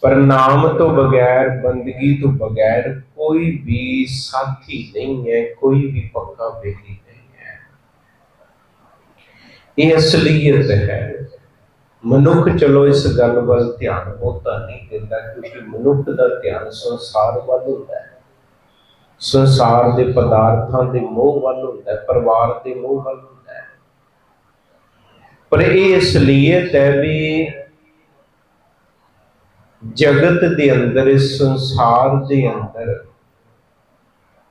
ਪਰ ਨਾਮ ਤੋਂ ਬਗੈਰ, ਬੰਦਗੀ ਤੋਂ ਬਗੈਰ ਕੋਈ ਵੀ ਸਾਥੀ ਨਹੀਂ ਹੈ, ਕੋਈ ਵੀ ਪੱਕਾ ਬੇਲੀ ਨਹੀਂ ਹੈ। ਇਹ ਅਸਲੀਅਤ ਹੈ। ਮਨੁੱਖ ਚਲੋ ਇਸ ਗੱਲ ਵੱਲ ਧਿਆਨ ਬਹੁਤਾ ਨਹੀਂ ਦਿੰਦਾ, ਕਿਉਂਕਿ ਮਨੁੱਖ ਦਾ ਧਿਆਨ ਸੰਸਾਰ ਵੱਲ ਹੁੰਦਾ ਹੈ। ਸੰਸਾਰ ਦੇ ਪਦਾਰਥਾਂ ਦੇ ਮੋਹ ਵੱਲ ਹੁੰਦਾ ਹੈ, ਪਰਿਵਾਰ ਦੇ ਮੋਹ ਵੱਲ ਹੁੰਦਾ ਹੈ। ਪਰ ਇਹ ਅਸਲੀਅਤ ਹੈ ਵੀ ਜਗਤ ਦੇ ਅੰਦਰ, ਇਸ ਸੰਸਾਰ ਦੇ ਅੰਦਰ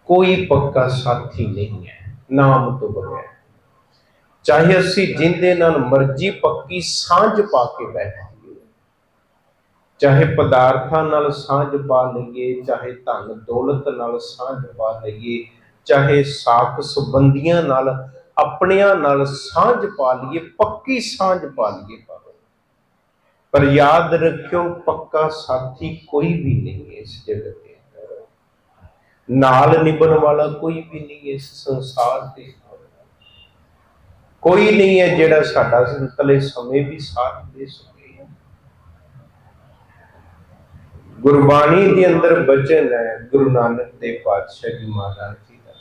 ਕੋਈ ਪੱਕਾ ਸਾਥੀ ਨਹੀਂ ਹੈ, ਨਾਮ ਤੋਂ ਬਗੈਰ ਚਾਹੇ ਅਸੀਂ ਜਿੰਦੇ ਨਾਲ ਮਰਜ਼ੀ ਪੱਕੀ ਸਾਂਝ ਪਾ ਕੇ ਬੈਠੀਏ, ਚਾਹੇ ਪਦਾਰਥਾਂ ਨਾਲ ਸਾਂਝ ਪਾ ਲਈਏ, ਚਾਹੇ ਧਨ ਦੌਲਤ ਨਾਲ ਸਾਂਝ ਪਾ ਲਈਏ, ਚਾਹੇ ਸਾਖ ਸੰਬੰਧੀਆਂ ਨਾਲ, ਆਪਣਿਆਂ ਨਾਲ ਸਾਂਝ ਪਾ ਲਈਏ, ਪੱਕੀ ਸਾਂਝ ਪਾ ਲਈਏ ਭਾਵੇਂ ਪਰ ਯਾਦ ਰੱਖਿਓ, ਪੱਕਾ ਸਾਥੀ ਕੋਈ ਵੀ ਨਹੀਂ ਹੈ ਇਸ ਜਗਤ ਦੇ ਅੰਦਰ। ਨਾਲ ਨਿਭਣ ਵਾਲਾ ਕੋਈ ਵੀ ਨਹੀਂ ਇਸ ਸੰਸਾਰ ਕੋਈ ਨਹੀਂ ਹੈ ਜਿਹੜਾ ਸਾਡਾ ਸੰਤਲੇ ਸਮੇਂ ਵੀ ਸਾਥ ਦੇ ਸਕੇ। ਗੁਰਬਾਣੀ ਦੇ ਅੰਦਰ ਬਚਨ ਹੈ, ਗੁਰੂ ਨਾਨਕ ਦੇਵ ਪਾਤਸ਼ਾਹ ਜੀ ਮਹਾਰਾਜ ਜੀ ਦਾ।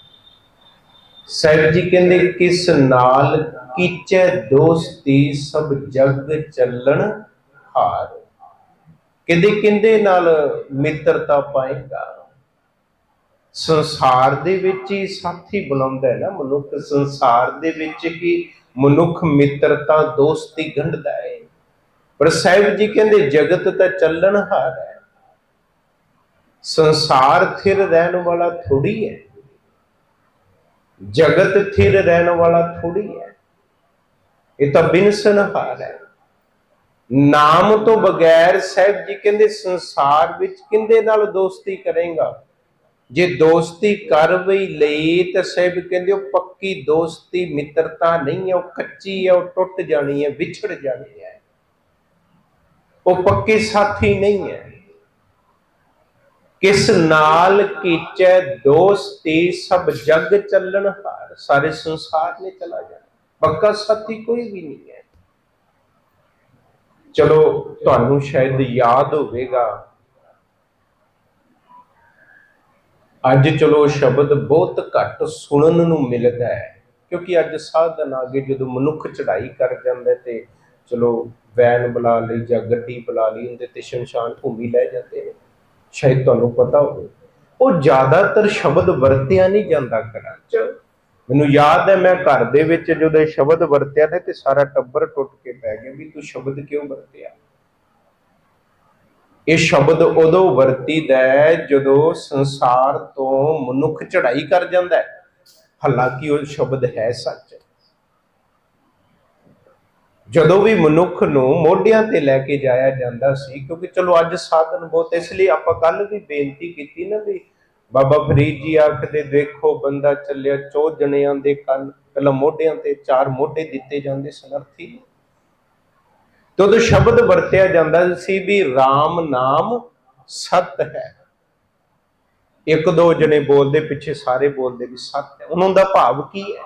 ਸਾਹਿਬ ਜੀ ਕਹਿੰਦੇ, ਕਿਸ ਨਾਲ ਕੀਚੈ ਦੋਸਤੀ ਸਭ ਜਗ ਚੱਲਣ ਹਾਰ। ਕਹਿੰਦੇ ਕਿੰਦੇ ਨਾਲ ਮਿੱਤਰਤਾ ਪਾਏਗਾ? ਸੰਸਾਰ ਦੇ ਵਿੱਚ ਹੀ ਸਾਥੀ ਬਣਾਉਂਦਾ ਹੈ ਨਾ ਮਨੁੱਖ। ਸੰਸਾਰ ਦੇ ਵਿੱਚ ਹੀ ਮਨੁੱਖ ਮਿੱਤਰਤਾ, ਦੋਸਤੀ ਗੰਢਦਾ ਹੈ। ਪਰ ਸਾਹਿਬ ਜੀ ਕਹਿੰਦੇ, ਜਗਤ ਤਾਂ ਚੱਲਣ ਹਾਰ ਹੈ। ਸੰਸਾਰ ਥਿਰ ਰਹਿਣ ਵਾਲਾ ਥੋੜੀ ਹੈ। ਜਗਤ ਥਿਰ ਰਹਿਣ ਵਾਲਾ ਥੋੜੀ ਹੈ। ਇਹ ਤਾਂ ਬਿਨਸਨ ਹਾਰ ਹੈ। ਨਾਮ ਤੋਂ ਬਗੈਰ ਸਾਹਿਬ ਜੀ ਕਹਿੰਦੇ ਸੰਸਾਰ ਵਿੱਚ ਕਿੰਦੇ ਨਾਲ ਦੋਸਤੀ ਕਰੇਗਾ? ਜੇ ਦੋਸਤੀ ਕਰ ਵੀ ਲਈ ਤਾਂ ਸਾਹਿਬ ਕਹਿੰਦੇ ਉਹ ਪੱਕੀ ਦੋਸਤੀ, ਮਿੱਤਰਤਾ ਨਹੀਂ ਹੈ, ਉਹ ਕੱਚੀ ਹੈ, ਉਹ ਟੁੱਟ ਜਾਣੀ ਹੈ, ਵਿਛੜ ਜਾਣੀ ਹੈ। ਉਹ ਪੱਕੇ ਸਾਥੀ ਨਹੀਂ ਹੈ। ਕਿਸ ਨਾਲ ਕੀਚੈ ਦੋਸਤੀ, ਸਭ ਜਗ ਚੱਲਣ ਹਾਰ। ਸਾਰੇ ਸੰਸਾਰ ਨੇ ਚਲਾ ਜਾਣਾ। ਪੱਕਾ ਸਾਥੀ ਕੋਈ ਵੀ ਨਹੀਂ ਹੈ। ਚਲੋ ਤੁਹਾਨੂੰ ਸ਼ਾਇਦ ਯਾਦ ਹੋਵੇਗਾ। ਅੱਜ ਚਲੋ ਸ਼ਬਦ ਬਹੁਤ ਘੱਟ ਸੁਣਨ ਨੂੰ ਮਿਲਦਾ ਹੈ, ਕਿਉਂਕਿ ਅੱਜ ਸਾਧਨ ਆ ਗਏ ਜਦੋਂ ਮਨੁੱਖ ਚੜ੍ਹਾਈ ਕਰ ਜਾਂਦਾ ਤੇ ਚਲੋ ਵੈਨ ਬੁਲਾ ਲਈ ਜਾਂ ਗੱਡੀ ਬੁਲਾ ਲਈ ਹੁੰਦੇ ਤੇ ਸ਼ਮਸ਼ਾਨ ਭੂਮੀ ਲੈ ਜਾਂਦੇ ਨੇ। ਸ਼ਾਇਦ ਤੁਹਾਨੂੰ ਪਤਾ ਹੋਵੇ। ਉਹ ਜ਼ਿਆਦਾਤਰ ਸ਼ਬਦ ਵਰਤਿਆ ਨਹੀਂ ਜਾਂਦਾ ਘਰਾਂ 'ਚ। ਮੈਨੂੰ ਯਾਦ ਹੈ, ਮੈਂ ਘਰ ਦੇ ਵਿੱਚ ਜਦੋਂ ਇਹ ਸ਼ਬਦ ਵਰਤਿਆ ਨੇ ਤੇ ਸਾਰਾ ਟੱਬਰ ਟੁੱਟ ਕੇ ਪੈ ਗਿਆ ਵੀ ਤੂੰ ਸ਼ਬਦ ਕਿਉਂ ਵਰਤਿਆ? ਇਹ ਸ਼ਬਦ ਉਦੋਂ ਵਰਤੀਦਾ ਹੈ ਜਦੋਂ ਸੰਸਾਰ ਤੋਂ ਮਨੁੱਖ ਚੜਾਈ ਕਰ ਜਾਂਦਾ ਹੈ। ਹਾਲਾਂਕਿ ਉਹ ਸ਼ਬਦ ਹੈ ਸੱਚ। ਜਦੋਂ ਵੀ ਮਨੁੱਖ ਨੂੰ ਮੋਢਿਆਂ ਤੇ ਲੈ ਕੇ ਜਾਇਆ ਜਾਂਦਾ ਸੀ, ਕਿਉਂਕਿ ਚਲੋ ਅੱਜ ਸਾਧਨ ਬਹੁਤ ਇਸ ਲਈ ਆਪਾਂ ਕੱਲ ਵੀ ਬੇਨਤੀ ਕੀਤੀ ਨਾ ਵੀ ਬਾਬਾ ਫਰੀਦ ਜੀ ਆਖਦੇ, ਦੇਖੋ ਬੰਦਾ ਚੱਲਿਆ ਚੋ ਜਣਿਆਂ ਦੇ ਕੰਨ, ਪਹਿਲਾਂ ਮੋਢਿਆਂ ਤੇ ਚਾਰ ਮੋਢੇ ਦਿੱਤੇ ਜਾਂਦੇ ਸਮਰਥੀ ਤੇ ਉਦੋਂ ਸ਼ਬਦ ਵਰਤਿਆ ਜਾਂਦਾ ਸੀ ਵੀ RAM ਨਾਮ ਸਤ ਹੈ। ਇੱਕ ਦੋ ਜਣੇ ਬੋਲਦੇ, ਪਿੱਛੇ ਸਾਰੇ ਬੋਲਦੇ ਵੀ ਸਤ ਹੈ। ਉਹਨਾਂ ਦਾ ਭਾਵ ਕੀ ਹੈ?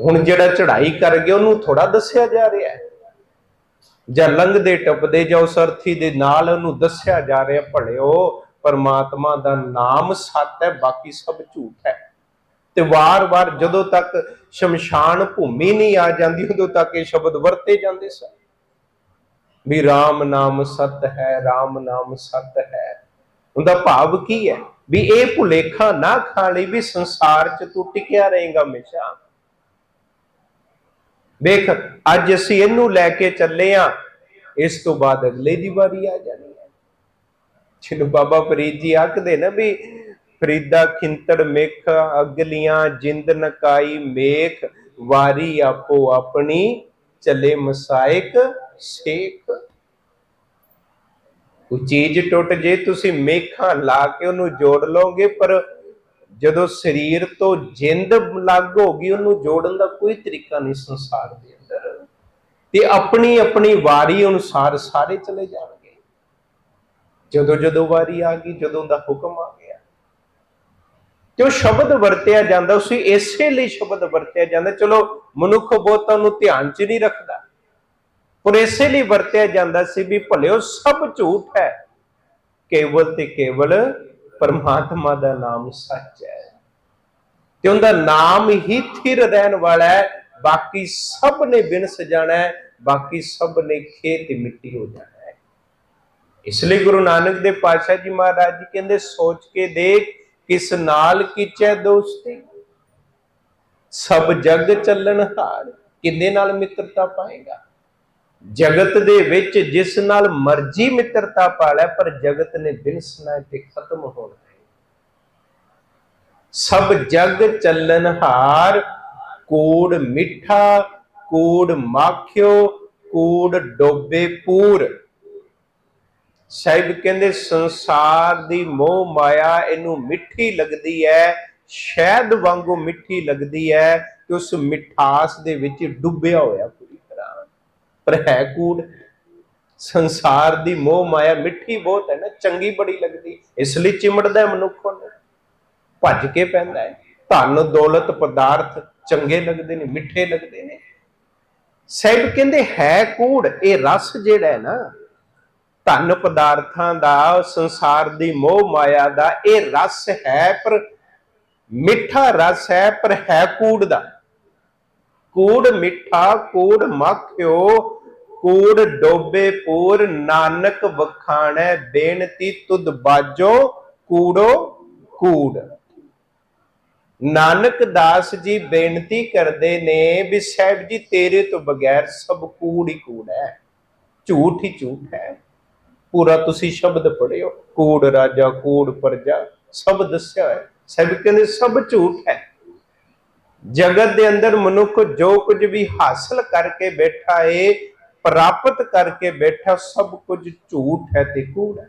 ਹੁਣ ਜਿਹੜਾ ਚੜ੍ਹਾਈ ਕਰ ਗਿਆ ਉਹਨੂੰ ਥੋੜਾ ਦੱਸਿਆ ਜਾ ਰਿਹਾ ਹੈ। ਜਾਂ ਲੰਘਦੇ ਟੱਪਦੇ ਜਾਂ ਉਸ ਅਰਥੀ ਦੇ ਨਾਲ ਉਹਨੂੰ ਦੱਸਿਆ ਜਾ ਰਿਹਾ, ਭਲਿਓ ਪਰਮਾਤਮਾ ਦਾ ਨਾਮ ਸਤ ਹੈ, ਬਾਕੀ ਸਭ ਝੂਠ ਹੈ। ਤੇ ਵਾਰ-ਵਾਰ ਜਦੋਂ ਤੱਕ ਸ਼ਮਸ਼ਾਨ ਭੂਮੀ ਨਹੀਂ ਆ ਜਾਂਦੀ, ਉਦੋਂ ਤੱਕ ਇਹ ਸ਼ਬਦ ਵਰਤੇ ਜਾਂਦੇ ਸਨ। ਵੀ RAM ਨਾਮ ਸਤ ਹੈ RAM ਨਾਮ ਸਤ ਹੈ। ਉਹਦਾ ਭਾਵ ਕੀ ਹੈ? ਵੀ ਇਹ ਭੁਲੇਖਾ ਨਾ ਖਾ ਲਈ ਵੀ ਸੰਸਾਰ 'ਚ ਤੂੰ ਟਿਕਿਆ ਰਹੇਗਾ ਹਮੇਸ਼ਾ। ਵੇਖ, ਅੱਜ ਅਸੀਂ ਇਹਨੂੰ ਲੈ ਕੇ ਚੱਲੇ ਆ, ਇਸ ਤੋਂ ਬਾਅਦ ਅਗਲੇ ਦੀ ਵਾਰੀ ਆ ਜਾਣੀ। ਜਿਹਨੂੰ ਬਾਬਾ ਫਰੀਦ ਜੀ ਆਖਦੇ ਨਾ ਵੀ ਫਰੀਦਾ ਖਿੰਤੜ ਮੇਖ, ਅਗਲੀਆਂ ਜਿੰਦ ਨਕਾਈ ਮੇਖ, ਵਾਰੀ ਆਪੋ ਆਪਣੀ, ਚੱਲੇ ਮਸਾਇਕ ਸੇਖ। ਉਹ ਚੀਜ਼ ਟੁੱਟ ਜੇ ਤੁਸੀਂ ਮੇਖਾਂ ਲਾ ਕੇ ਉਹਨੂੰ ਜੋੜ ਲਓਗੇ, ਪਰ ਜਦੋਂ ਸਰੀਰ ਤੋਂ ਜਿੰਦ ਲੱਗ ਹੋਗੀ, ਉਹਨੂੰ ਜੋੜਨ ਦਾ ਕੋਈ ਤਰੀਕਾ ਨਹੀਂ ਸੰਸਾਰ ਦੇ ਅੰਦਰ। ਤੇ ਆਪਣੀ ਆਪਣੀ ਵਾਰੀ ਅਨੁਸਾਰ ਸਾਰੇ ਚਲੇ ਜਾਣ ਜਦੋਂ ਜਦੋਂ ਵਾਰੀ ਆ ਗਈ, ਜਦੋਂ ਦਾ ਹੁਕਮ ਆ ਗਿਆ। ਤੇ ਉਹ ਸ਼ਬਦ ਵਰਤਿਆ ਜਾਂਦਾ, ਉਸੇ ਇਸੇ ਲਈ ਸ਼ਬਦ ਵਰਤਿਆ ਜਾਂਦਾ। ਚਲੋ, ਮਨੁੱਖ ਬਹੁਤਾਂ ਨੂੰ ਧਿਆਨ 'ਚ ਨਹੀਂ ਰੱਖਦਾ। ਪਰ ਇਸੇ ਲਈ ਵਰਤਿਆ ਜਾਂਦਾ ਸੀ ਵੀ ਭਲਿਓ ਸਭ ਝੂਠ ਹੈ। ਕੇਵਲ ਤੇ ਕੇਵਲ ਪਰਮਾਤਮਾ ਦਾ ਨਾਮ ਸੱਚ ਹੈ। ਤੇ ਉਹਦਾ ਨਾਮ ਹੀ ਥਿਰ ਰਹਿਣ ਵਾਲਾ ਹੈ। ਬਾਕੀ ਸਭ ਨੇ ਬਿਨਸ ਸਜਾਣਾ ਹੈ, ਬਾਕੀ ਸਭ ਨੇ ਖੇਤ ਮਿੱਟੀ ਹੋ ਜਾਣਾ। ਇਸ ਲਈ ਗੁਰੂ ਨਾਨਕ ਦੇ ਪਾਤਸ਼ਾਹ ਜੀ ਮਹਾਰਾਜ ਜੀ ਕਹਿੰਦੇ, ਸੋਚ ਕੇ ਦੇਖ ਕਿਸ ਨਾਲ ਕੀਚੈ ਦੋਸਤੀ? ਸਭ ਜਗ ਚੱਲਣ ਹਾਰ ਕਿੰਨੇ ਨਾਲ ਮਿੱਤਰਤਾ ਪਾਏਗਾ? ਜਗਤ ਦੇ ਵਿੱਚ ਜਿਸ ਨਾਲ ਮਰਜ਼ੀ ਮਿੱਤਰਤਾ ਪਾ ਲੈ, ਪਰ ਜਗਤ ਨੇ ਬਿਨਸਣਾ ਤੇ ਖਤਮ ਹੋਣਾ ਹੈ ਸਭ ਜਗ ਚੱਲਨ ਹਾਰ, ਕੂੜ ਮਿੱਠਾ, ਕੋੜ ਮਾਖਿਓ, ਕੋੜ ਡੋਬੇ ਪੂਰ। ਸਾਹਿਬ ਕਹਿੰਦੇ, ਸੰਸਾਰ ਦੀ ਮੋਹ ਮਾਇਆ ਇਹਨੂੰ ਮਿੱਠੀ ਲੱਗਦੀ ਹੈ, ਸ਼ਹਿਦ ਵਾਂਗੂ ਮਿੱਠੀ ਲੱਗਦੀ ਹੈ ਕਿ ਉਸ ਮਿਠਾਸ ਦੇ ਵਿੱਚ ਡੁੱਬਿਆ ਹੋਇਆ ਪੂਰੀ ਤਰ੍ਹਾਂ। ਪਰ ਹੈ ਕੂੜ, ਸੰਸਾਰ ਦੀ ਮੋਹ ਮਾਇਆ ਮਿੱਠੀ ਬਹੁਤ ਹੈ ਨਾ, ਚੰਗੀ ਬੜੀ ਲੱਗਦੀ। ਇਸ ਲਈ ਚਿਮੜਦਾ ਮਨੁੱਖ ਨੂੰ ਭੱਜ ਕੇ ਪੈਂਦਾ ਹੈ। ਧਨ, ਦੌਲਤ, ਪਦਾਰਥ ਚੰਗੇ ਲੱਗਦੇ ਨੇ, ਮਿੱਠੇ ਲੱਗਦੇ ਨੇ। ਸਾਹਿਬ ਕਹਿੰਦੇ, ਹੈ ਕੂੜ, ਇਹ ਰਸ ਜਿਹੜਾ ਹੈ ਨਾ ਧਨ ਪਦਾਰਥਾਂ ਦਾ, ਸੰਸਾਰ ਦੀ ਮੋਹ ਮਾਇਆ ਦਾ ਇਹ ਰਸ ਹੈ, ਪਰ ਮਿੱਠਾ ਰਸ ਹੈ, ਪਰ ਹੈ ਕੂੜ ਦਾ। ਕੂੜ ਮਿੱਠਾ, ਕੂੜ ਮੱਖਿਓ, ਕੂੜ ਡੋਬੇ ਪੂਰ, ਨਾਨਕ ਵਖਾਣੈ, ਬੇਨਤੀ ਤੁਧ ਬਾਜੋ, ਕੂੜੋ ਕੂੜ। ਨਾਨਕ ਦਾਸ ਜੀ ਬੇਨਤੀ ਕਰਦੇ ਨੇ ਵੀ ਸਾਹਿਬ ਜੀ ਤੇਰੇ ਤੋਂ ਬਗੈਰ ਸਭ ਕੂੜ ਹੀ ਕੂੜ ਹੈ। ਝੂਠ ਹੀ ਝੂਠ ਹੈ। ਪੂਰਾ ਤੁਸੀਂ ਸ਼ਬਦ ਪੜਿਓ ਕੂੜ ਰਾਜਾ, ਕੂੜ ਪਰਜਾ, ਸਭ ਦੱਸਿਆ ਹੈ ਸਾਹਿਬ ਕਹਿੰਦੇ ਸਭ ਝੂਠ ਹੈ। ਜਗਤ ਦੇ ਅੰਦਰ ਮਨੁੱਖ ਜੋ ਕੁਝ ਵੀ ਹਾਸਲ ਕਰਕੇ ਬੈਠਾ ਏ, ਪ੍ਰਾਪਤ ਕਰਕੇ ਬੈਠਾ, ਸਭ ਕੁਝ ਝੂਠ ਹੈ ਤੇ ਕੂੜ ਹੈ।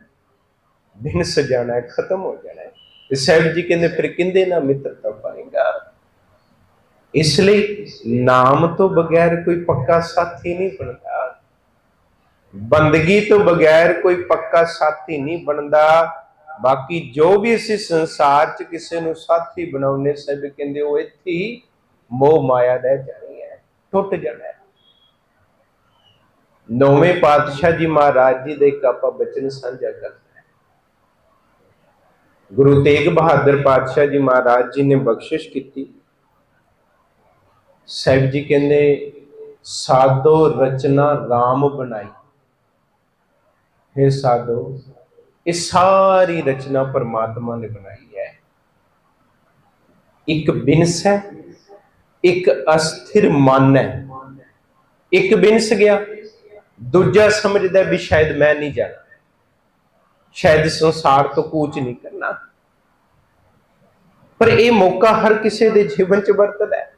ਦਿਨ ਸਜਾਣਾ ਹੈ, ਖਤਮ ਹੋ ਜਾਣਾ ਹੈ। ਤੇ ਸਾਹਿਬ ਜੀ ਕਹਿੰਦੇ, ਫਿਰ ਕਿੰਦੇ ਨਾਲ ਮਿੱਤਰਤਾ ਪਾਏਗਾ? ਇਸ ਲਈ ਨਾਮ ਤੋਂ ਬਗੈਰ ਕੋਈ ਪੱਕਾ ਸਾਥੀ ਨਹੀਂ ਬਣਦਾ। ਬੰਦਗੀ ਤੋਂ ਬਗੈਰ ਕੋਈ ਪੱਕਾ ਸਾਥੀ ਨਹੀਂ ਬਣਦਾ। ਬਾਕੀ ਜੋ ਵੀ ਅਸੀਂ ਸੰਸਾਰ 'ਚ ਕਿਸੇ ਨੂੰ ਸਾਥੀ ਬਣਾਉਨੇ ਸਭ ਕਹਿੰਦੇ ਉਹ ਇੱਥੇ ਹੀ ਮੋਹ ਮਾਇਆ ਦਾ ਜਾਣੀ ਹੈ, ਟੁੱਟ ਜਾਣਾ ਹੈ। ਨੌਵੇਂ ਪਾਤਸ਼ਾਹ ਜੀ ਮਹਾਰਾਜ ਜੀ ਦੇ ਇੱਕ ਆਪਾਂ ਬਚਨ ਸਾਂਝਾ ਕਰਦੇ ਹਾਂ। ਗੁਰੂ ਤੇਗ ਬਹਾਦਰ ਪਾਤਸ਼ਾਹ ਜੀ ਮਹਾਰਾਜ ਜੀ ਨੇ ਬਖਸ਼ਿਸ਼ ਕੀਤੀ। ਸਾਹਿਬ ਜੀ ਕਹਿੰਦੇ, ਸਾਧੋ ਰਚਨਾ RAM ਬਣਾਈ। ਹੈ ਸਾਧੋ, ਇਹ ਸਾਰੀ ਰਚਨਾ ਪਰਮਾਤਮਾ ਨੇ ਬਣਾਈ ਹੈ। ਇੱਕ ਬਿਨਸ ਹੈ, ਇੱਕ ਅਸਥਿਰ ਮਨ ਹੈ। ਇੱਕ ਬਿਨਸ ਗਿਆ, ਦੂਜਾ ਸਮਝਦਾ ਵੀ ਸ਼ਾਇਦ ਮੈਂ ਨਹੀਂ ਜਾਣਾ। ਸ਼ਾਇਦ ਸੰਸਾਰ ਤੋਂ ਕੂਚ ਨਹੀਂ ਕਰਨਾ। ਪਰ ਇਹ ਮੌਕਾ ਹਰ ਕਿਸੇ ਦੇ ਜੀਵਨ 'ਚ ਵਰਤਦਾ ਹੈ।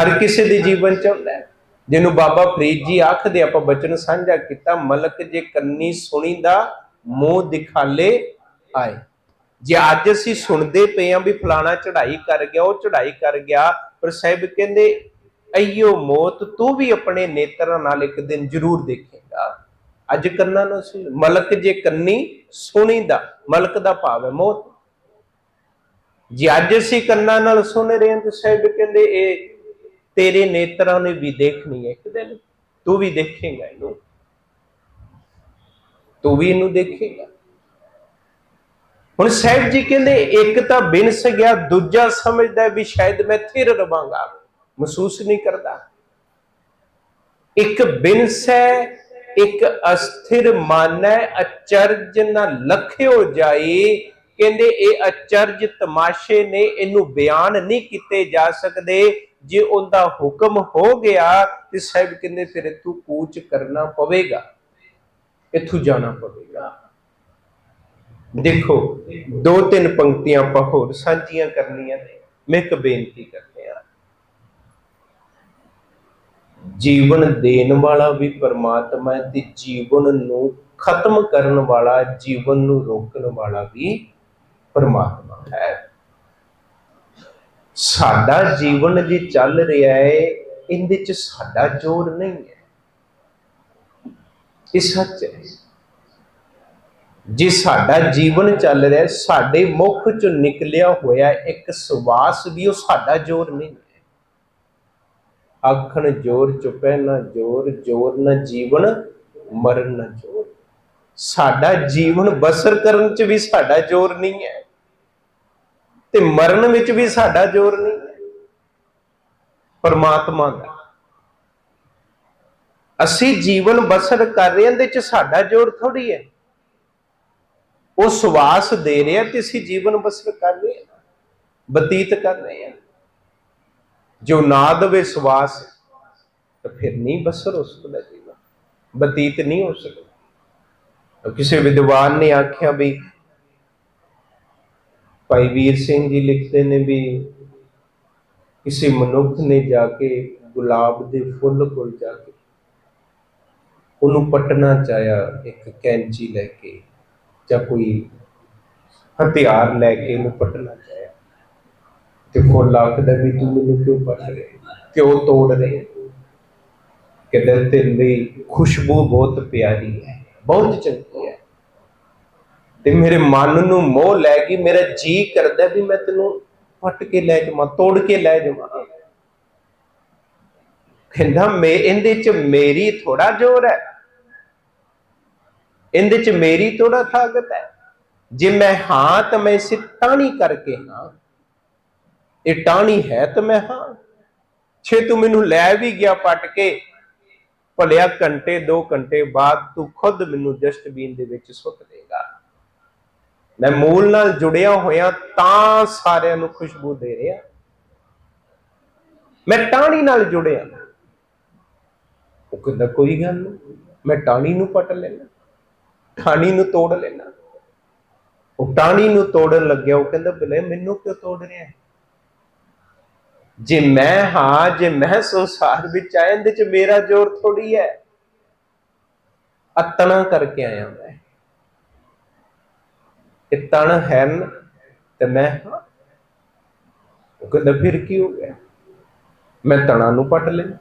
ਹਰ ਕਿਸੇ ਦੇ ਜੀਵਨ 'ਚ ਹੁੰਦਾ ਹੈ। ਜਿਹਨੂੰ ਬਾਬਾ ਫਰੀਦ ਜੀ ਆਖਦੇ, ਆਪਾਂ ਬਚਨ ਸਾਂਝਾ ਕੀਤਾ, ਮਲਕ ਜੇ ਕੰਨੀ ਸੁਣੀ ਦਾ ਮੂੰਹ ਦਿਖਾਲੇ ਆਏ। ਜੇ ਅੱਜ ਅਸੀਂ ਸੁਣਦੇ ਪਏ ਆਂ ਵੀ ਫਲਾਣਾ ਚੜ੍ਹਾਈ ਕਰ ਗਿਆ, ਉਹ ਚੜ੍ਹਾਈ ਕਰ ਗਿਆ, ਪਰ ਸਾਹਿਬ ਕਹਿੰਦੇ, ਅਈਓ ਮੌਤ, ਤੂੰ ਵੀ ਆਪਣੇ ਨੇਤਰਾਂ ਨਾਲ ਇੱਕ ਦਿਨ ਜ਼ਰੂਰ ਦੇਖੇਗਾ। ਅੱਜ ਕੰਨਾਂ ਨੂੰ ਸੀ ਮਲਕ ਜੇ ਕੰਨੀ ਸੁਣੀ ਦਾ ਮਲਕ ਦਾ ਭਾਵ ਹੈ ਮੌਤ। ਜੇ ਅੱਜ ਅਸੀਂ ਕੰਨਾਂ ਨਾਲ ਸੁਣ ਰਹੇ ਹਾਂ ਤੇ ਸਾਹਿਬ ਕਹਿੰਦੇ, ਇਹ ਤੇਰੇ ਨੇਤਰਾਂ ਨੇ ਵੀ ਦੇਖਣੀ ਹੈ ਇੱਕ ਦਿਨ। ਤੂੰ ਵੀ ਦੇਖੇਗਾ ਇਹਨੂੰ। ਤੂੰ ਵੀ ਇਹਨੂੰ ਦੇਖੇਗਾ। ਹੁਣ ਸਾਹਿਬ ਜੀ ਕਹਿੰਦੇ, ਇੱਕ ਤਾਂ ਬਿਨਸ ਗਿਆ ਦੂਜਾ ਸਮਝਦਾ ਵੀ ਸ਼ਾਇਦ ਮੈਂ ਥਿਰ ਰਵਾਂਗਾ। ਮਹਿਸੂਸ ਨਹੀਂ ਕਰਦਾ। ਇੱਕ ਬਿਨਸ ਹੈ ਇੱਕ ਅਸਥਿਰ ਮਨ ਹੈ ਅਚਰਜ ਨਾ ਲਖਿਓ ਜਾਈ ਕਹਿੰਦੇ, ਇਹ ਅਚਰਜ ਤਮਾਸ਼ੇ ਨੇ, ਇਹਨੂੰ ਬਿਆਨ ਨਹੀਂ ਕੀਤੇ ਜਾ ਸਕਦੇ। ਜੇ ਉਹਦਾ ਹੁਕਮ ਹੋ ਗਿਆ ਤੇ ਸਾਹਿਬ ਕਹਿੰਦੇ ਫਿਰ ਇਥੋਂ ਕੂਚ ਕਰਨਾ ਪਵੇਗਾ, ਇਥੋਂ ਜਾਣਾ ਪਵੇਗਾ। ਦੇਖੋ, ਦੋ ਤਿੰਨ ਪੰਕਤੀਆਂ ਆਪਾਂ ਹੋਰ ਸਾਂਝੀਆਂ ਕਰਨੀਆਂ ਨੇ, ਮੈਂ ਇੱਕ ਬੇਨਤੀ ਕਰਦੇ ਆ। ਜੀਵਨ ਦੇਣ ਵਾਲਾ ਵੀ ਪਰਮਾਤਮਾ ਹੈ ਤੇ ਜੀਵਨ ਨੂੰ ਖਤਮ ਕਰਨ ਵਾਲਾ, ਜੀਵਨ ਨੂੰ ਰੋਕਣ ਵਾਲਾ ਵੀ ਪਰਮਾਤਮਾ ਹੈ। ਸਾਡਾ ਜੀਵਨ ਜੇ ਚੱਲ ਰਿਹਾ ਹੈ ਇਹਦੇ ਚ ਸਾਡਾ ਜ਼ੋਰ ਨਹੀਂ ਹੈ ਇਹ ਸੱਚ ਹੈ ਜੇ ਸਾਡਾ ਜੀਵਨ ਚੱਲ ਰਿਹਾ ਸਾਡੇ ਮੁਖ ਚ ਨਿਕਲਿਆ ਹੋਇਆ ਇੱਕ ਸਵਾਸ ਵੀ ਉਹ ਸਾਡਾ ਜ਼ੋਰ ਨਹੀਂ ਹੈ ਆਖਣ ਜੋਰ ਚੁਪੈ ਨਾ ਜੋਰ ਜੋਰ ਨਾ ਜੀਵਨ, ਮਰਨ ਨਾ ਜੋਰ। ਸਾਡਾ ਜੀਵਨ ਬਸਰ ਕਰਨ ਚ ਵੀ ਸਾਡਾ ਜ਼ੋਰ ਨਹੀਂ ਹੈ ਤੇ ਮਰਨ ਵਿੱਚ ਵੀ ਸਾਡਾ ਜ਼ੋਰ ਨਹੀਂ ਹੈ। ਪਰਮਾਤਮਾ ਦਾ। ਅਸੀਂ ਜੀਵਨ ਬਸਰ ਕਰ ਰਹੇ ਹਾਂ ਇਹਦੇ ਚ ਸਾਡਾ ਜ਼ੋਰ ਥੋੜੀ ਹੈ। ਉਹ ਸਵਾਸ ਦੇ ਰਿਹਾ ਤੇ ਅਸੀਂ ਜੀਵਨ ਬਸਰ ਕਰ ਰਹੇ ਹਾਂ, ਬਤੀਤ ਕਰ ਰਹੇ ਹਾਂ। ਜੋ ਨਾ ਦਵੇ ਸਵਾਸ, ਤਾਂ ਫਿਰ ਨਹੀਂ ਬਸਰ ਹੋ ਸਕਦਾ ਜੀਵਨ। ਬਤੀਤ ਨਹੀਂ ਹੋ ਸਕਦਾ। ਕਿਸੇ ਵਿਦਵਾਨ ਨੇ ਆਖਿਆ ਵੀ ਭਾਈ ਵੀਰ ਸਿੰਘ ਜੀ ਲਿਖਦੇ ਨੇ ਵੀ ਕਿਸੇ ਮਨੁੱਖ ਨੇ ਜਾ ਕੇ ਗੁਲਾਬ ਦੇ ਫੁੱਲ ਕੋਲ ਜਾ ਕੇ ਉਹਨੂੰ ਪਟਣਾ ਚਾਹਿਆ ਇੱਕ ਕੈਂਚੀ ਲੈ ਕੇ ਜਾਂ ਕੋਈ ਹਥਿਆਰ ਲੈ ਕੇ ਉਹਨੂੰ ਪਟਣਾ ਚਾਹਿਆ ਤੇ ਫੁੱਲ ਆਖਦਾ ਵੀ ਤੂੰ ਮੈਨੂੰ ਕਿਉਂ ਪਟ ਰਹੇ ਕਿਉਂ ਤੋੜ ਰਿਹਾ ਕਹਿੰਦਾ ਤੇਰੇ ਲਈ ਖੁਸ਼ਬੂ ਬਹੁਤ ਪਿਆਰੀ ਹੈ, ਬਹੁਤ ਚੰਗੀ ਹੈ। ਤੇ ਮੇਰੇ ਮਨ ਨੂੰ ਮੋਹ ਲੈ ਗਈ ਮੇਰਾ ਜੀ ਕਰਦਾ ਵੀ ਮੈਂ ਤੈਨੂੰ ਫਟ ਕੇ ਲੈ ਜਾਵਾਂ, ਤੋੜ ਕੇ ਲੈ ਜਾਵਾਂ। ਕਹਿੰਦਾ ਮੈਂ ਇਹਦੇ ਚ ਮੇਰੀ ਥੋੜਾ ਜ਼ੋਰ ਹੈ। ਇਹਦੇ ਚ ਮੇਰੀ ਥੋੜਾ ਤਾਕਤ ਹੈ। ਜੇ ਮੈਂ ਹਾਂ ਤਾਂ ਮੈਂ ਇਸੇ ਟਾਣੀ ਕਰਕੇ ਹਾਂ। ਇਹ ਟਾਣੀ ਹੈ ਤਾਂ ਮੈਂ ਹਾਂ। ਛੇ ਤੂੰ ਮੈਨੂੰ ਲੈ ਵੀ ਗਿਆ ਪਟ ਕੇ। ਭਲਿਆ ਘੰਟੇ 2 ਘੰਟੇ ਬਾਅਦ ਤੂੰ ਖੁਦ ਮੈਨੂੰ ਡਸਟਬਿਨ ਦੇ ਵਿੱਚ ਸੁੱਟ ਦੇਗਾ। ਮੈਂ ਮੂਲ ਨਾਲ ਜੁੜਿਆ ਹੋਇਆ ਤਾਂ ਸਾਰਿਆਂ ਨੂੰ ਖੁਸ਼ਬੂ ਦੇ ਰਿਹਾ। ਮੈਂ ਟਾਣੀ ਨਾਲ ਜੁੜਿਆ। ਉਹ ਕਹਿੰਦਾ, ਕੋਈ ਗੱਲ ਨਹੀਂ, ਮੈਂ ਟਾਣੀ ਨੂੰ ਪਟ ਲੈਣਾ ਟਾਣੀ ਨੂੰ ਤੋੜ ਲੈਣਾ ਉਹ ਟਾਣੀ ਨੂੰ ਤੋੜਨ ਲੱਗਿਆ, ਉਹ ਕਹਿੰਦਾ, ਬਲੇ, ਮੈਨੂੰ ਕਿਉਂ ਤੋੜ ਰਿਹਾ ਹੈ? ਜੇ ਮੈਂ ਹਾਂ, ਜੇ ਮੈਂ ਸੰਸਾਰ ਵਿੱਚ ਆਇਆ, ਇਹਦੇ ਚ ਮੇਰਾ ਜ਼ੋਰ ਥੋੜੀ ਹੈ। ਅਤਣਾ ਕਰਕੇ ਆਇਆ ਮੈਂ। ਇਹ ਤਣ ਹੈ ਤੇ ਮੈਂ ਹਾਂ। ਉਹ ਕਹਿੰਦਾ, ਫਿਰ ਕੀ ਹੋ ਗਿਆ? ਮੈਂ ਤਣਾ ਨੂੰ ਪੱਟ ਲਿਆ।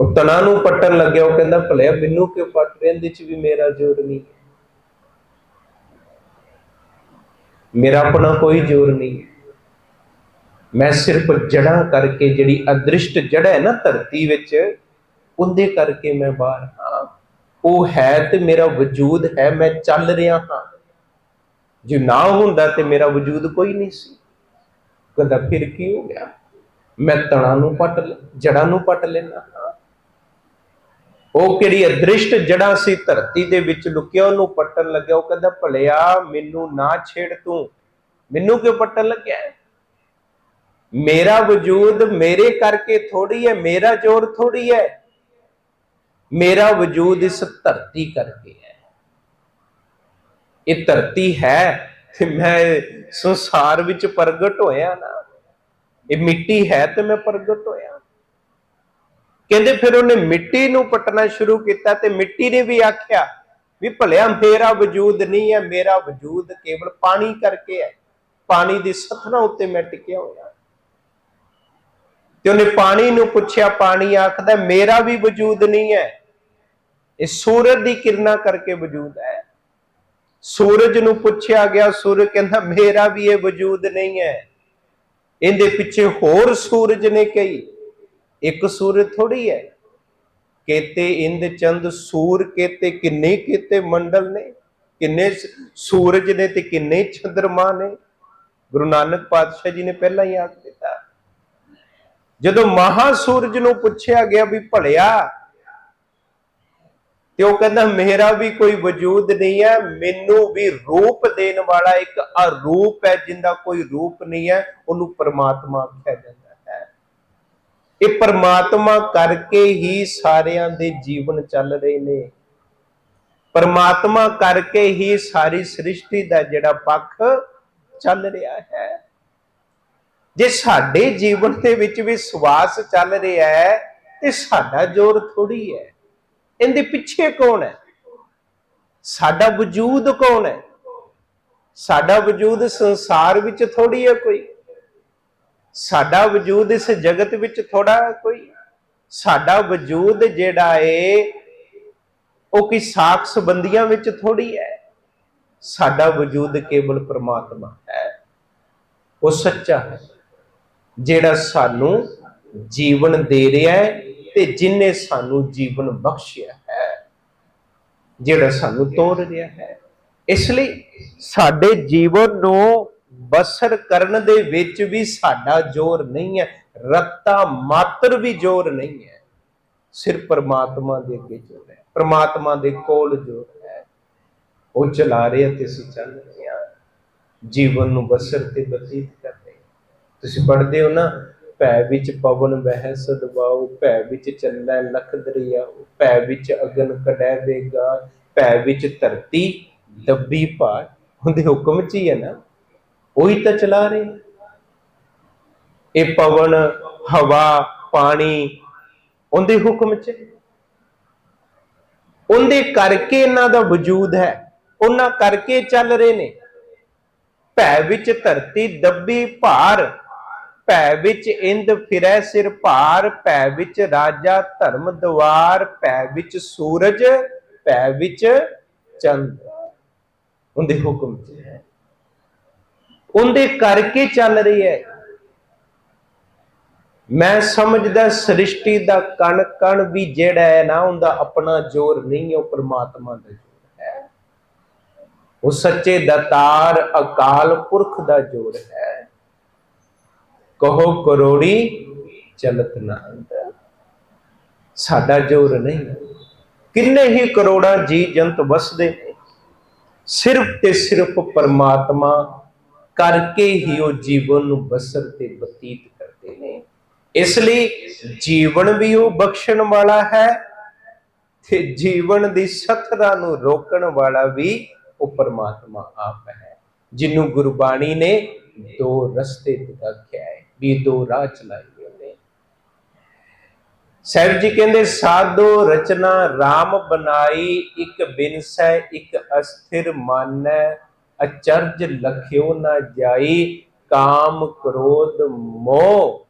ਉਹ ਤਣਾ ਨੂੰ ਪੱਟਣ ਲੱਗਿਆ, ਉਹ ਕਹਿੰਦਾ, ਭਲਿਆ ਮੈਨੂੰ ਕਿਉਂ ਪੱਟ ਰਿਹਾ? ਇਹਦੇ ਚ ਵੀ ਮੇਰਾ ਜ਼ੋਰ ਨਹੀਂ ਹੈ। ਮੇਰਾ ਆਪਣਾ ਕੋਈ ਜ਼ੋਰ ਨਹੀਂ ਹੈ। ਮੈਂ ਸਿਰਫ ਜੜਾ ਕਰਕੇ, ਜਿਹੜੀ ਅਦ੍ਰਿਸ਼ਟ ਜੜ ਹੈ ਨਾ ਧਰਤੀ ਵਿੱਚ, ਉਹਦੇ ਕਰਕੇ ਮੈਂ ਬਾਹਰ ਹਾਂ। ਉਹ ਹੈ ਤੇ ਮੇਰਾ ਵਜੂਦ ਹੈ, ਮੈਂ ਚੱਲ ਰਿਹਾ ਹਾਂ। ਜੇ ਨਾ ਹੁੰਦਾ ਤੇ ਮੇਰਾ ਵਜੂਦ ਕੋਈ ਨਹੀਂ ਸੀ। ਕਹਿੰਦਾ, ਫਿਰ ਕੀ ਹੋ ਗਿਆ? ਮੈਂ ਤਣਾ ਨੂੰ ਪਟ ਜੜਾਂ ਨੂੰ ਪਟ ਲੈਣਾ ਹਾਂ। ਉਹ ਕਿਹੜੀ ਅਦ੍ਰਿਸ਼ਟ ਜੜਾਂ ਸੀ, ਧਰਤੀ ਦੇ ਵਿੱਚ ਲੁਕਿਆ, ਉਹਨੂੰ ਪੱਟਣ ਲੱਗਿਆ। ਉਹ ਕਹਿੰਦਾ, ਭਲਿਆ, ਮੈਨੂੰ ਨਾ ਛੇੜ ਤੂੰ। ਮੈਨੂੰ ਕਿਉਂ ਪੱਟਣ ਲੱਗਿਆ? ਹੈ? ਮੇਰਾ ਵਜੂਦ ਮੇਰੇ ਕਰਕੇ ਥੋੜੀ ਹੈ, ਮੇਰਾ ਜ਼ੋਰ ਥੋੜੀ ਹੈ। ਮੇਰਾ ਵਜੂਦ ਇਸ ਧਰਤੀ ਕਰਕੇ ਹੈ। ਇਹ ਧਰਤੀ ਹੈ, ਤੇ ਮੈਂ ਸੰਸਾਰ ਵਿੱਚ ਪ੍ਰਗਟ ਹੋਇਆ ਨਾ। ਇਹ ਮਿੱਟੀ ਹੈ ਤੇ ਮੈਂ ਪ੍ਰਗਟ ਹੋਇਆ। ਕਹਿੰਦੇ ਫਿਰ ਉਹਨੇ ਮਿੱਟੀ ਨੂੰ ਪਟਣਾ ਸ਼ੁਰੂ ਕੀਤਾ ਤੇ ਮਿੱਟੀ ਨੇ ਵੀ ਆਖਿਆ ਵੀ ਭਲਿਆ ਮੇਰਾ ਵਜੂਦ ਨਹੀਂ ਹੈ, ਮੇਰਾ ਵਜੂਦ ਕੇਵਲ ਪਾਣੀ ਕਰਕੇ ਹੈ। ਪਾਣੀ ਦੀ ਸਥਨਾ ਉੱਤੇ ਮੈਂ ਟਿਕਿਆ ਹੋਇਆ। ਤੇ ਉਹਨੇ ਪਾਣੀ ਨੂੰ ਪੁੱਛਿਆ, ਪਾਣੀ ਆਖਦਾ, ਮੇਰਾ ਵੀ ਵਜੂਦ ਨਹੀਂ ਹੈ ਇਹ ਸੂਰਜ ਦੀ ਕਿਰਨਾਂ ਕਰਕੇ ਵਜੂਦ ਹੈ। ਸੂਰਜ ਨੂੰ ਪੁੱਛਿਆ ਗਿਆ, ਸੂਰਜ ਕਹਿੰਦਾ, ਮੇਰਾ ਵੀ ਇਹ ਵਜੂਦ ਨਹੀਂ ਹੈ। ਇਹਦੇ ਪਿੱਛੇ ਹੋਰ ਸੂਰਜ ਨੇ ਕਈ ਇੱਕ ਸੂਰਜ ਥੋੜੀ ਹੈ। ਕੇਤੇ ਇੰਦ ਚੰਦ ਸੂਰ ਕੇਤੇ ਕਿੰਨੇ ਕੇਤੇ ਮੰਡਲ ਨੇ? ਕਿੰਨੇ ਸੂਰਜ ਨੇ ਤੇ ਕਿੰਨੇ ਚੰਦਰਮਾ ਨੇ? ਗੁਰੂ ਨਾਨਕ ਪਾਤਸ਼ਾਹ ਜੀ ਨੇ ਪਹਿਲਾਂ ਹੀ ਆਖ ਦਿੱਤਾ। ਜਦੋਂ ਮਹਾ ਸੂਰਜ ਨੂੰ ਪੁੱਛਿਆ ਗਿਆ ਵੀ ਭਲਿਆ ਤੇ ਉਹ ਕਹਿੰਦਾ, ਮੇਰਾ ਵੀ ਕੋਈ ਵਜੂਦ ਨਹੀਂ ਹੈ, ਮੈਨੂੰ ਵੀ ਰੂਪ ਦੇਣ ਵਾਲਾ ਇੱਕ ਅਰੂਪ ਹੈ, ਜਿੰਦਾ ਕੋਈ ਰੂਪ ਨਹੀਂ ਹੈ, ਉਹਨੂੰ ਪਰਮਾਤਮਾ ਆਖਿਆ ਜਾਂਦਾ ਹੈ। ਇਹ ਪਰਮਾਤਮਾ ਕਰਕੇ ਹੀ ਸਾਰਿਆਂ ਦੇ ਜੀਵਨ ਚੱਲ ਰਹੇ ਨੇ। ਪਰਮਾਤਮਾ ਕਰਕੇ ਹੀ ਸਾਰੀ ਸ੍ਰਿਸ਼ਟੀ ਦਾ ਜਿਹੜਾ ਪੱਖ ਚੱਲ ਰਿਹਾ ਹੈ। ਜੇ ਸਾਡੇ ਜੀਵਨ ਦੇ ਵਿੱਚ ਵੀ ਸਵਾਸ ਚੱਲ ਰਿਹਾ ਹੈ, ਤੇ ਸਾਡਾ ਜ਼ੋਰ ਥੋੜੀ ਹੈ। ਇਹਦੇ ਪਿੱਛੇ ਕੌਣ ਹੈ? ਸਾਡਾ ਵਜੂਦ ਕੌਣ ਹੈ? ਸਾਡਾ ਵਜੂਦ ਸੰਸਾਰ ਵਿੱਚ ਥੋੜੀ ਹੈ ਕੋਈ। ਸਾਡਾ ਵਜੂਦ ਇਸ ਜਗਤ ਵਿੱਚ ਥੋੜਾ ਕੋਈ। ਸਾਡਾ ਵਜੂਦ ਜਿਹੜਾ ਏ, ਉਹ ਕੀ ਸਾਖ ਸੰਬੰਧੀਆਂ ਵਿੱਚ ਥੋੜੀ ਹੈ? ਸਾਡਾ ਵਜੂਦ ਕੇਵਲ ਪ੍ਰਮਾਤਮਾ ਹੈ। ਉਹ ਸੱਚਾ ਹੈ। ਜਿਹੜਾ ਸਾਨੂੰ ਜੀਵਨ ਦੇ ਰਿਹਾ ਹੈ ਤੇ ਜਿਨੇ ਸਾਨੂੰ ਜੀਵਨ ਬਖਸ਼ਿਆ ਹੈ, ਜਿਹੜਾ ਸਾਨੂੰ ਤੋੜ ਰਿਹਾ ਹੈ। ਇਸ ਲਈ ਸਾਡੇ ਜੀਵਨ ਨੂੰ ਬਸਰ ਕਰਨ ਦੇ ਵਿੱਚ ਵੀ ਸਾਡਾ ਜ਼ੋਰ ਨਹੀਂ ਹੈ, ਰੱਤਾ ਮਾਤਰ ਵੀ ਜ਼ੋਰ ਨਹੀਂ ਹੈ। ਸਿਰਫ ਪਰਮਾਤਮਾ ਦੇ ਅੱਗੇ ਜ਼ੋਰ ਹੈ, ਪਰਮਾਤਮਾ ਦੇ ਕੋਲ ਜ਼ੋਰ ਹੈ। ਉਹ ਚਲਾ ਰਿਹਾ ਤੇ ਅਸੀਂ ਚੱਲ ਰਹੇ ਹਾਂ। ਜੀਵਨ ਨੂੰ ਬਸਰ ਤੇ ਬਤੀਤ ਕਰਦੇ ਹਾਂ। ਤੁਸੀਂ ਪੜ੍ਹਦੇ ਹੋ ਨਾ ਭੈ ਵਿੱਚ ਪਵਨ ਵਹਿ ਸਦਵਾਉ ਭੈ ਵਿੱਚ ਚੱਲੈ ਲਖ ਦਰਿਆਉ ਭੈ ਵਿੱਚ ਅਗਨ ਕਢੈ ਵੇਗਾ ਭੈ ਵਿੱਚ ਧਰਤੀ ਦੱਬੀ ਭਾਰ ਉਹਦੇ ਹੁਕਮ ਚ ਹੀ ਹੈ ਨਾ, ਉਹੀ ਤਾਂ ਚਲਾ ਰਹੇ ਇਹ ਪਵਨ, ਹਵਾ, ਪਾਣੀ, ਉਹਦੇ ਹੁਕਮ ਚ ਉਹਦੇ ਕਰਕੇ ਇਹਨਾਂ ਦਾ ਵਜੂਦ ਹੈ, ਉਹਨਾਂ ਕਰਕੇ ਚੱਲ ਰਹੇ ਨੇ। ਭੈ ਵਿੱਚ ਧਰਤੀ ਦੱਬੀ ਭਾਰ ਭੈ ਵਿੱਚ ਇੰਦ ਫਿਰੈ ਸਿਰ ਭਾਰ, ਭੈ ਵਿੱਚ ਰਾਜਾ ਧਰਮ ਦਵਾਰ, ਭੈ ਵਿੱਚ ਸੂਰਜ, ਭੈ ਵਿੱਚ ਚੰਦ। ਉਹਦੇ ਹੁਕਮ ਚ ਹੈ। ਉਹਦੇ ਕਰਕੇ ਚੱਲ ਰਹੀ ਹੈ। ਮੈਂ ਸਮਝਦਾ ਸ੍ਰਿਸ਼ਟੀ ਦਾ ਕਣ ਕਣ ਵੀ ਜਿਹੜਾ ਹੈ ਨਾ, ਉਹਦਾ ਆਪਣਾ ਜ਼ੋਰ ਨਹੀਂ, ਉਹ ਪ੍ਰਮਾਤਮਾ ਦਾ ਜ਼ੋਰ ਹੈ। ਉਹ ਸੱਚੇ ਦਾਤਾਰ, ਅਕਾਲ ਪੁਰਖ ਦਾ ਜ਼ੋਰ ਹੈ। ਕਹੋ ਕਰੋੜੀ ਚਲਤ ਨਾ ਅੰਦਰ ਸਾਡਾ ਜ਼ੋਰ ਨਹੀਂ। ਕਿੰਨੇ ਹੀ ਕਰੋੜਾਂ ਜੀ ਜੰਤ ਵਸਦੇ ਨੇ। ਸਿਰਫ ਤੇ ਸਿਰਫ ਪਰਮਾਤਮਾ ਕਰਕੇ ਹੀ ਉਹ ਜੀਵਨ ਨੂੰ ਬਸਰ ਤੇ ਬਤੀਤ ਕਰਦੇ ਨੇ। ਇਸ ਲਈ ਜੀਵਨ ਵੀ ਉਹ ਬਖਸ਼ਣ ਵਾਲਾ ਹੈ ਤੇ ਜੀਵਨ ਦੀ ਸਥਰਾ ਨੂੰ ਰੋਕਣ ਵਾਲਾ ਵੀ ਉਹ ਪਰਮਾਤਮਾ ਆਪ ਹੈ। ਜਿਹਨੂੰ ਗੁਰਬਾਣੀ ਨੇ ਦੋ ਰਸਤੇ ਦਿਖਾਇਆ ਹੈ। ਵੀ ਦੋ ਰਾਹ ਚਲਾਏ ਹੋਏ ਸਾਹਿਬ ਜੀ ਕਹਿੰਦੇ, ਸਾਧੋ ਰਚਨਾ RAM ਬਨਾਈ ਇੱਕ ਬਿਨਸੈ ਇੱਕ ਅਸਥਿਰ ਮਾਨੈ, ਅਚਰਜ ਲਖਿਓ ਨਾ ਜਾਈ, ਕਾਮ ਕ੍ਰੋਧ ਮੋਹ।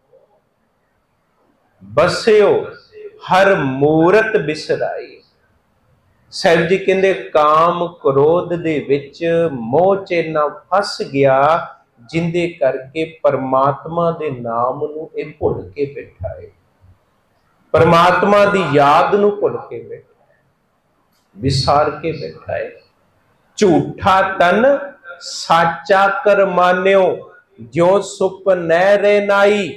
ਬਸਿਓ, ਹਰ ਮੂਰਤ ਬਿਸਰਾਈ। ਸਾਹਿਬ ਜੀ ਕਹਿੰਦੇ, ਕਾਮ ਕ੍ਰੋਧ ਦੇ ਵਿੱਚ ਮੋਹ ਚ ਨਾ ਫਸ ਗਿਆ ਜਿੰਦੇ ਕਰਕੇ ਪਰਮਾਤਮਾ ਦੇ ਨਾਮ ਨੂੰ ਇਹ ਭੁੱਲ ਕੇ ਬੈਠਾ ਹੈ ਪਰਮਾਤਮਾ ਦੀ ਯਾਦ ਨੂੰ ਭੁੱਲ ਕੇ ਬੈਠਾ ਹੈ ਵਿਸਾਰ ਕੇ ਬੈਠਾ ਹੈ ਝੂਠਾ ਤਨ ਸਾਚਾ ਕਰ ਮਾਨਿਓ ਜੋ ਸੁਪਨੈ ਰੇ ਨਾਈ।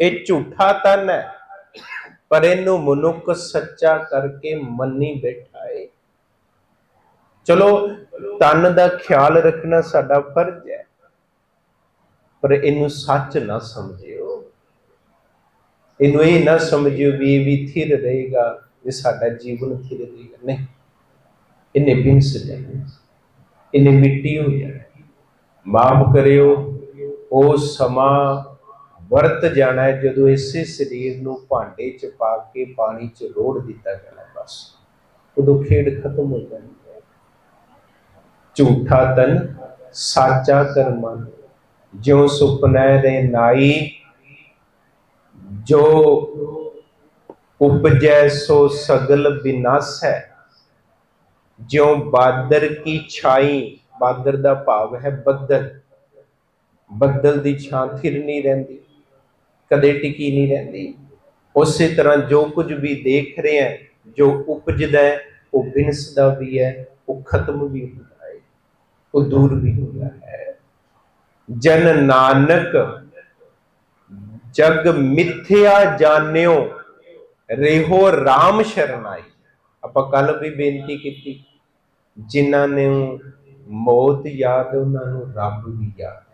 ਇਹ ਝੂਠਾ ਤਨ ਹੈ, ਪਰ ਇਹਨੂੰ ਮਨੁੱਖ ਸੱਚਾ ਕਰਕੇ ਮੰਨੀ ਬੈਠਾ ਹੈ ਚਲੋ, ਤਨ ਦਾ ਖਿਆਲ ਰੱਖਣਾ ਸਾਡਾ ਫਰਜ਼ ਹੈ। ਪਰ ਇਹਨੂੰ ਸੱਚ ਨਾ ਸਮਝਿਓ। ਇਹਨੂੰ ਇਹ ਨਾ ਸਮਝਿਓ ਵੀ ਇਹ ਵੀ ਥਿਰ ਰਹੇਗਾ, ਇਹ ਸਾਡਾ ਜੀਵਨ ਥਿਰ ਰਹੇਗਾ। ਨਹੀਂ, ਇਹਨੇ ਬਿੰਸ ਜਾਣਾ ਇਹਨੇ ਮਿੱਟੀ ਹੋ ਜਾਣਾ। ਮਾਫ ਕਰਿਓ, ਉਹ ਸਮਾਂ ਵਰਤ ਜਾਣਾ ਹੈ ਜਦੋਂ ਇਸੇ ਸਰੀਰ ਨੂੰ ਭਾਂਡੇ 'ਚ ਪਾ ਕੇ ਪਾਣੀ 'ਚ ਰੋੜ ਦਿੱਤਾ ਜਾਣਾ ਬਸ। ਉਦੋਂ ਖੇਡ ਖਤਮ ਹੋ ਜਾਣੀ। ਝੂਠਾ ਤਨ ਸਾਚਾ ਕਰਮਨ ਜਿਉ ਸੁਪਨੈ ਦੇ ਨਾਈ, ਜੋ ਉਪਜੈ ਸੋ ਸਗਲ ਵਿਨਾਸ਼ ਹੈ ਜਿਉ ਬਾਦਰ ਕੀ ਛਾਈ, ਬਾਦਰ ਦਾ ਭਾਵ ਹੈ ਬੱਦਲ। ਬੱਦਲ ਦੀ ਛਾਂ ਥਿਰ ਨਹੀਂ ਰਹਿੰਦੀ, ਕਦੇ ਟਿਕੀ ਨਹੀਂ ਰਹਿੰਦੀ। ਉਸੇ ਤਰ੍ਹਾਂ ਜੋ ਕੁਝ ਵੀ ਦੇਖ ਰਹੇ ਹਾਂ, ਜੋ ਉਪਜਦਾ ਹੈ, ਉਹ ਬਿਨਸਦਾ ਵੀ ਹੈ, ਉਹ ਖਤਮ ਵੀ ਹੁੰਦਾ ਹੈ ਉਹ ਦੂਰ ਵੀ ਹੁੰਦਾ ਹੈ। ਜਨ ਨਾਨਕ, ਜਗ ਮਿਥਿਆ ਜਾਣਿਓ ਰਹਿਓ RAM ਸ਼ਰਨਾਈ। ਆਪਾਂ ਕੱਲ ਵੀ ਬੇਨਤੀ ਕੀਤੀ, ਜਿਨ੍ਹਾਂ ਨੇ ਮੌਤ ਯਾਦ, ਉਹਨਾਂ ਨੂੰ ਰੱਬ ਵੀ ਯਾਦ